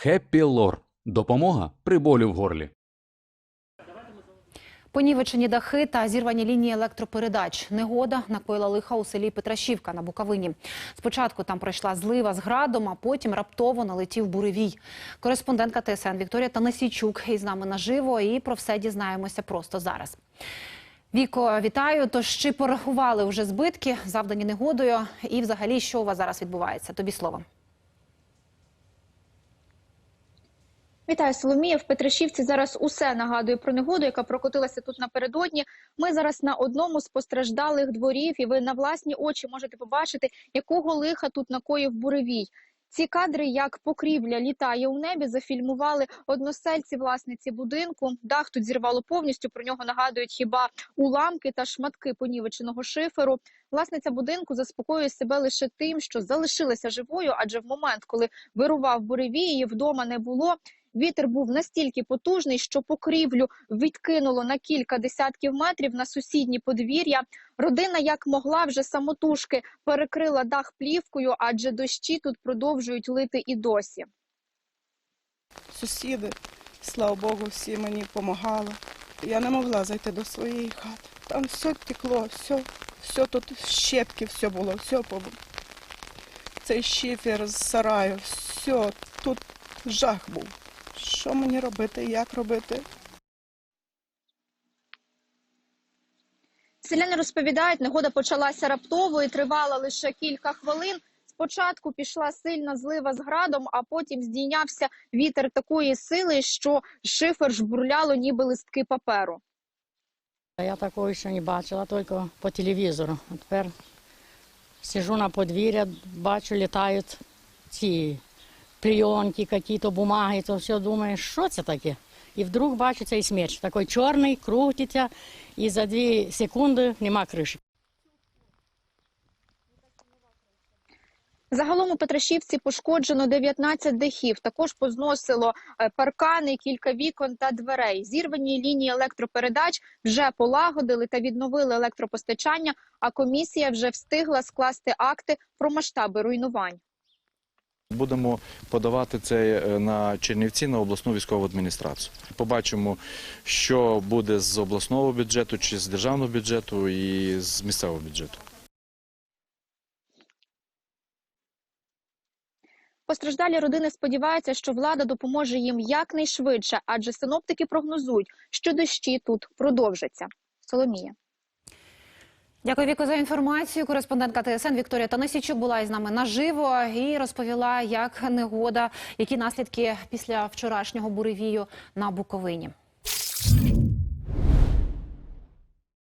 Хеппі Лор. Допомога при болі в горлі. Понівечені дахи та зірвані лінії електропередач. Негода накоїла лиха у селі Петрашівка на Буковині. Спочатку там пройшла злива з градом, а потім раптово налетів буревій. Кореспондентка ТСН Вікторія Танасійчук із нами наживо і про все дізнаємося просто зараз. Віко, вітаю. Тож чи порахували вже збитки, завдані негодою? І взагалі, що у вас зараз відбувається? Тобі слово. Вітаю, Соломія. В Петрашівці зараз усе нагадує про негоду, яка прокотилася тут напередодні. Ми зараз на одному з постраждалих дворів, і ви на власні очі можете побачити, якого лиха тут накоїв буревій. Ці кадри, як покрівля літає у небі, зафільмували односельці власниці будинку. Дах тут зірвало повністю. Про нього нагадують хіба уламки та шматки понівеченого шиферу. Власниця будинку заспокоює себе лише тим, що залишилася живою, адже в момент, коли вирував буревій, її вдома не було. Вітер був настільки потужний, що покрівлю відкинуло на кілька десятків метрів на сусідні подвір'я. Родина, як могла, вже самотужки перекрила дах плівкою, адже дощі тут продовжують лити і досі. Сусіди, слава Богу, всі мені допомагали. Я не могла зайти до своєї хати. Там все текло, все, все тут щепки, все було, все було. Цей шифер з сараю, все, тут жах був. Що мені робити, як робити? Селяни розповідають, негода почалася раптово і тривала лише кілька хвилин. Спочатку пішла сильна злива з градом, а потім здійнявся вітер такої сили, що шифер жбурляло, ніби листки паперу. Я такого ще не бачила, тільки по телевізору. А тепер сижу на подвір'я, бачу, літають ці плівки, якісь бумаги, то все думаю, що це таке? І вдруг бачу цей смерч, такий чорний, крутиться, і за дві секунди нема криші. Загалом у Петрашівці пошкоджено 19 дахів. Також позносило е, паркани, кілька вікон та дверей. Зірвані лінії електропередач вже полагодили та відновили електропостачання. А комісія вже встигла скласти акти про масштаби руйнувань. Будемо подавати це е, на Чернівці на обласну військову адміністрацію. Побачимо, що буде з обласного бюджету, чи з державного бюджету і з місцевого бюджету. Постраждалі родини сподіваються, що влада допоможе їм якнайшвидше, адже синоптики прогнозують, що дощі тут продовжаться. Соломія. Дякую, Віко, за інформацію. Кореспондентка ТСН Вікторія Танисічук була із нами наживо і розповіла, як негода, які наслідки після вчорашнього буревію на Буковині.